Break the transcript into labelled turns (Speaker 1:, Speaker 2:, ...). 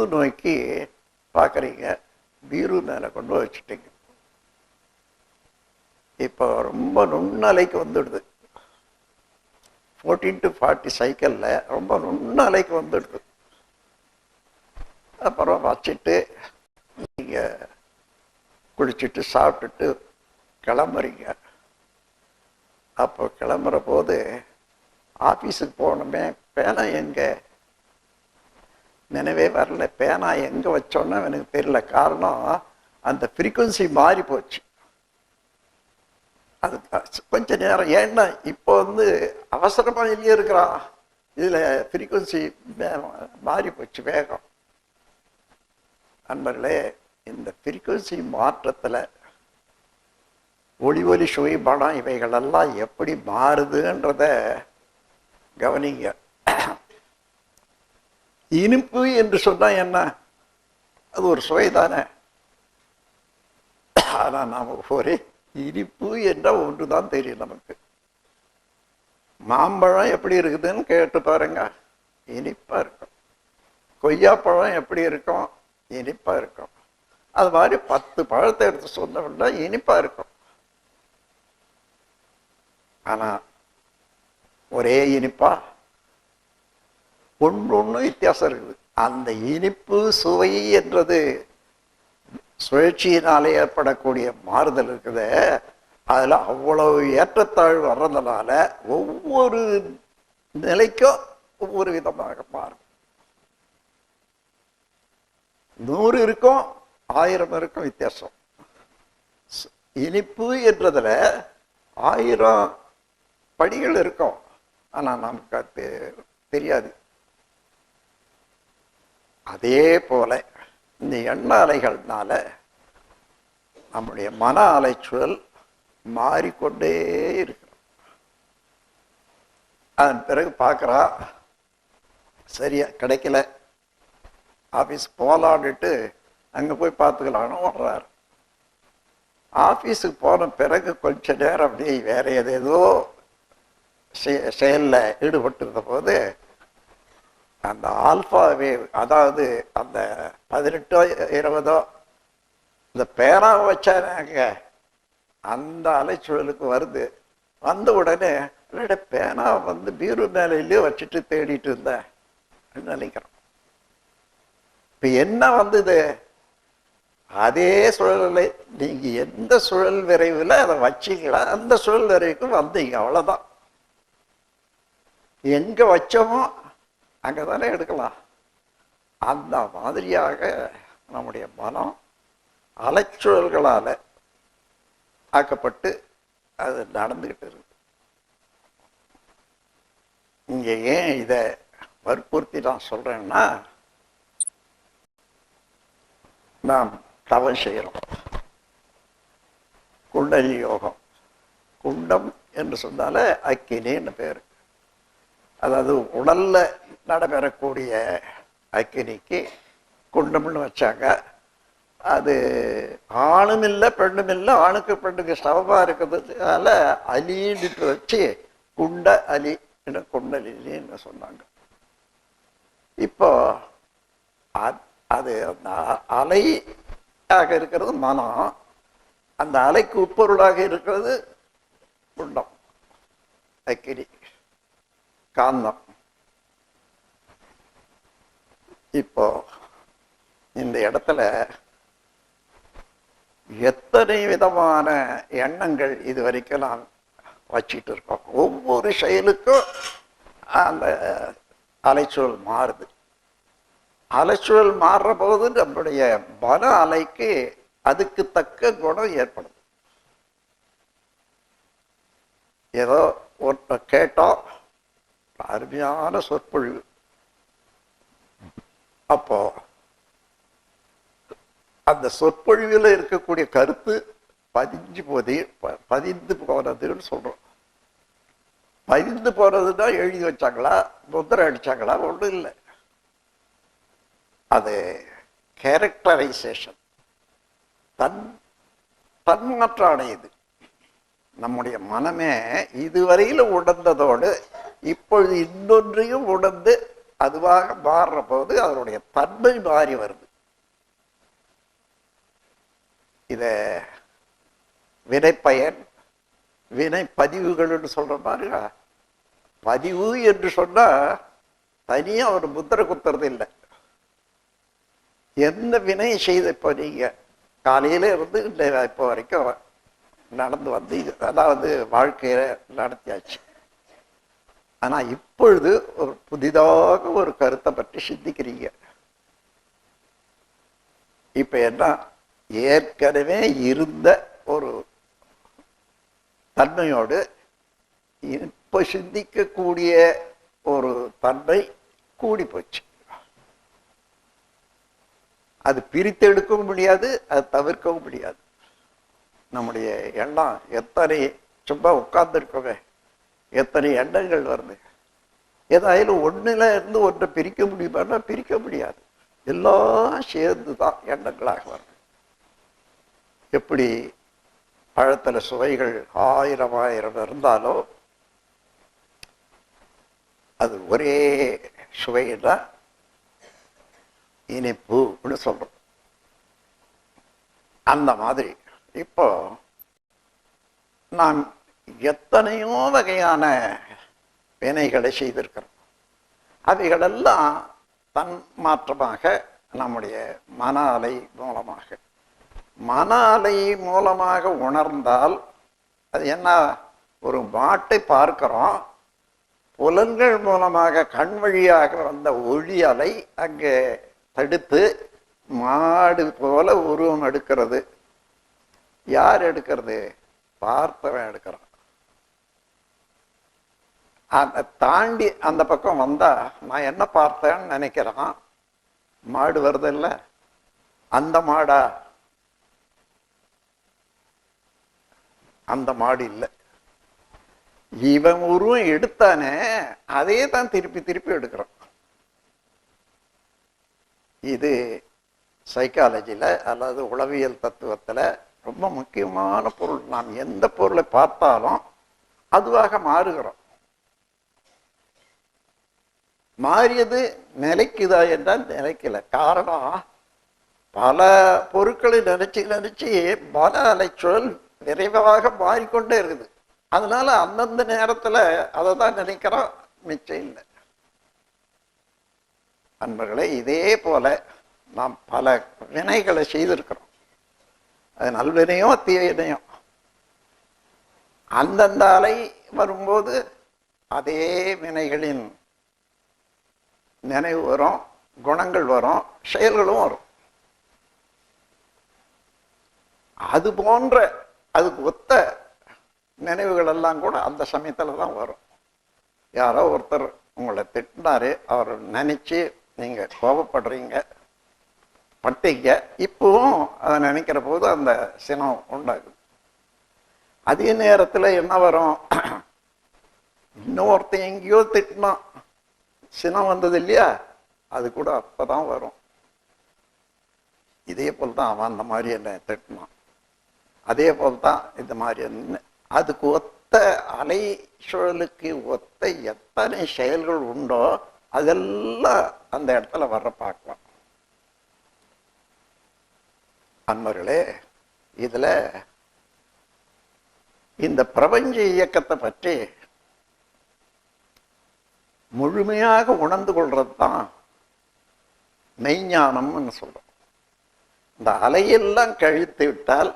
Speaker 1: உத்து நோக்கி பார்க்குறீங்க பீரு மேலே கொண்டு வச்சுட்டீங்க. இப்போ ரொம்ப நுண்ணலைக்கு வந்துடுது. ஃபோர்டீன் டு ஃபார்ட்டி சைக்கிளில் ரொம்ப நுண்ணலைக்கு வந்துடுது. அப்புறம் வச்சுட்டு நீங்கள் குளிச்சுட்டு சாப்பிட்டுட்டு கிளம்புறீங்க. அப்போ கிளம்புற போது ஆஃபீஸுக்கு போகணுமே பேனா எங்கே நினைவே வரல. பேனா எங்கே வச்சோன்னு எனக்கு தெரியல. காரணம் அந்த ஃப்ரீக்குவன்சி மாறி போச்சு. அது கொஞ்ச நேரம் ஏன்னா இப்போ வந்து அவசரமாக இல்லையே இருக்கிறான். இதில் ஃப்ரீக்குவன்சி மாறி போச்சு வேகம். நண்பர்களே இந்த ஃப்ரீக்குவன்சி மாற்றத்தில் ஒளி ஒலி சுவை படம் இவைகளெல்லாம் எப்படி மாறுதுன்றத கவனிங்க. இனிப்பு என்று சொன்னா என்ன? அது ஒரு சுவை தானே. ஆனா நாம் ஒரே இனிப்பு என்ற ஒன்று தான் தெரியும் நமக்கு. மாம்பழம் எப்படி இருக்குதுன்னு கேட்டு பாருங்க. இனிப்பா இருக்கும். கொய்யாப்பழம் எப்படி இருக்கும்? இனிப்பா இருக்கும். அது மாதிரி பத்து பழத்தை எடுத்து சொன்னோம்னா இனிப்பா இருக்கும். ஆனா ஒரே இனிப்பா ஒன்று ஒன்று வித்தியாசம் இருக்குது. அந்த இனிப்பு சுவை என்றது சுழற்சியினாலே ஏற்படக்கூடிய மாறுதல் இருக்குது. அதில் அவ்வளவு ஏற்றத்தாழ்வு வர்றதுனால ஒவ்வொரு நிலைக்கும் ஒவ்வொரு விதமாக மாறும். நூறு இருக்கும் ஆயிரம் இருக்கும் வித்தியாசம். இனிப்பு என்றதுல ஆயிரம் படிகள் இருக்கும். ஆனால் நமக்கு அது தெ- தெரியாது. அதே போல இந்த எண்ண அலைகள்னால நம்முடைய மன அலைச்சூழல் மாறிக்கொண்டே இருக்கு அதன் பிறகு பார்க்குறா சரியா கிடைக்கல. ஆஃபீஸ் போகலான்ட்டு அங்கே போய் பார்த்துக்கலான்னு ஓடுறாரு. ஆஃபீஸுக்கு போன பிறகு கொஞ்ச நேரம் அப்படியே வேற எதேதோ செ- செயல்ல ஈடுபட்டிருந்த போது அந்த ஆல்பா வேவ் அதாவது அந்த பதினெட்டோ இருபதோ இந்த பேராவை வச்சாங்க அந்த அலைச்சூழலுக்கு வருது. வந்த உடனே என்னோட பேனா வந்து பீரு மேலையிலேயே வச்சுட்டு தேடிட்டு இருந்தேன் நினைக்கிறோம். இப்போ என்ன வந்தது? அதே சூழலை நீங்க எந்த சுழல் விரைவில் அதை வச்சீங்களா அந்த சுழல் விரைவுக்கு வந்தீங்க அவ்வளவுதான். எங்க வச்சோமோ அங்கதானே எடுக்கலாம். அந்த மாதிரியாக நம்முடைய மனம் அலைச்சூழல்களால் ஆக்கப்பட்டு அது நடந்துக்கிட்டு இருக்கு. இங்கே ஏன் இதை வற்புறுத்தி நான் சொல்றேன்னா நாம் தவம் செய்கிறோம் குண்டலி யோகம். குண்டம் என்று சொன்னாலே அக்கினின்னு பேர். அதாவது உடல்ல நடைபெறக்கூடிய அக்கினிக்கு குண்டம்னு வச்சாங்க. அது ஆணும் இல்லை பெண்ணும் இல்லை ஆணுக்கு பெண்ணுக்கு சமமா இருக்கிறதுனால அலின்னுட்டு வச்சு குண்ட அலி குண்டலின்னு சொன்னாங்க. இப்போ அது அந்த அலையாக இருக்கிறது மனம். அந்த அலைக்கு உட்பொருளாக இருக்கிறது குண்டம் அக்கினி. காந்தம் இப்போ இந்த இடத்துல எத்தனை விதமான எண்ணங்கள் இது வரைக்கும் நாம் வச்சிட்டு இருக்கோம். ஒவ்வொரு செயலுக்கும் அந்த அலைச்சூழல் மாறுது. அலைச்சூழல் மாறுற போது நம்முடைய மன அலைக்கு அதுக்கு தக்க குணம் ஏற்படும். ஏதோ ஒருத்த கேட்டோம் அருமையான சொற்பொழிவு. அப்போ அந்த சொற்பொழிவில் இருக்கக்கூடிய கருத்து பதிஞ்சு போதே பதிந்து போனதுன்னு சொல்றோம். பதிந்து போனதுன்னா எழுதி வச்சாங்களா? முத்திரை அடிச்சாங்களா? ஒன்றும் இல்லை. அது கேரக்டரைசேஷன் தன் தன்மாற்றம் அடையுது நம்முடைய மனமே இதுவரையில உணர்ந்ததோடு இப்பொழுது இன்னொன்றையும் உணர்ந்து அதுவாக மாறுற போது அதனுடைய தன்மை மாறி வருது. இத வினைப்பயன் வினை பதிவுகள்னு சொல்ற மாதிரி பதிவு என்று சொன்னா தனியா ஒரு முத்திரை குத்துறது இல்லை. எந்த வினை செய்த இப்போ நீங்க? காலையில இருந்து இப்போ வரைக்கும் நடந்து வந்து அதாவது வாழ்க்கையில நடத்தியாச்சு. ஆனா இப்பொழுது ஒரு புதிதாக ஒரு கருத்தை பற்றி சிந்திக்கிறீங்க. இப்ப என்ன? ஏற்கனவே இருந்த ஒரு தன்மையோடு இப்ப சிந்திக்கக்கூடிய ஒரு தன்மை கூடி போச்சு. அது பிரித்தெடுக்கவும் முடியாது அது தவிர்க்கவும் முடியாது. நம்முடைய எண்ணம் எத்தனை? சும்மா உட்கார்ந்துருக்கவே எத்தனை எண்ணங்கள் வருது? ஏதாயிலும் ஒண்ணுல இருந்து ஒன்றை பிரிக்க முடியுமான்னா பிரிக்க முடியாது. எல்லாம் சேர்ந்து தான் எண்ணங்களாக வருது. எப்படி பழத்தில் சுவைகள் ஆயிரம் ஆயிரம் இருந்தாலும் அது ஒரே சுவைன்னா இனிப்புன்னு சொல்றோம். அந்த மாதிரி. இப்போ நாம் எத்தனையோ வகையான வினைகளை செய்திருக்கிறோம். அவைகளெல்லாம் தன் மாற்றமாக நம்முடைய மன அலை மூலமாக. மன அலை மூலமாக உணர்ந்தால் அது என்ன? ஒரு மாட்டை பார்க்கிறோம். புலன்கள் மூலமாக கண் வழியாக வந்த ஒளி அலை அங்கே தடுத்து மாடு போல உருவம் எடுக்கிறது. யார் எடுக்கிறது? பார்த்தவன் எடுக்கிறான். அதை தாண்டி அந்த பக்கம் வந்தா நான் என்ன பார்த்தேன்னு நினைக்கிறான். மாடு வருது இல்ல அந்த மாடா? அந்த மாடு இல்லை. இவன் உருவம் எடுத்தானே அதே தான் திருப்பி திருப்பி எடுக்கிறான். இது சைக்காலஜியில் அல்லது உளவியல் தத்துவத்தில் ரொம்ப முக்கியமான பொருள். நாம் எந்த பொருளை பார்த்தாலும் அதுவாக மாறுகிறோம். மாறியது நிலைக்குதா என்றால் நிலைக்கல. காரணம் பல பொருட்களை நினைச்சு நினைச்சு பல அலைச்சொல் விரைவாக மாறிக்கொண்டே இருக்குது. அதனால அந்தந்த நேரத்துல அதை தான் நினைக்கிறோம். மிச்சம் இல்லை. அன்பர்களே இதே போல நாம் பல வினைகளை செய்திருக்கிறோம். அது நல்வினையோ தீவினையோ. அந்தந்த அலை வரும்போது அதே வினைகளின் நினைவு வரும் குணங்கள் வரும் செயல்களும் வரும். அது போன்ற அதுக்கு ஒத்த நினைவுகள் எல்லாம் கூட அந்த சமயத்தில் தான் வரும். யாரோ ஒருத்தர் உங்களை திட்டினாரு அவர் நினைச்சு நீங்க கோபப்படுறீங்க பட்டீங்க. இப்பவும் அதை நினைக்கிற போது அந்த சினம் உண்டாகுது. அதே நேரத்துல என்ன வரும்? இன்னொருத்தன் எங்கேயோ திட்டினான். சினம் வந்தது இல்லையா அது கூட அப்பதான் வரும். இதே போல் தான் அவன் அந்த மாதிரி என்ன திட்டினான். அதே போல் தான் இந்த மாதிரி என்ன அதுக்கு ஒத்த அலை சுழலுக்கு ஒத்த எத்தனை செயல்கள் உண்டோ அதெல்லாம் அந்த இடத்துல வர்ற பார்க்கலாம். அன்பர்களே இதுல இந்த பிரபஞ்ச இயக்கத்தை பற்றி முழுமையாக உணர்ந்து கொள்றது தான் மெய்ஞானம்னு சொல்றோம். இந்த அலையெல்லாம் கழித்து விட்டால்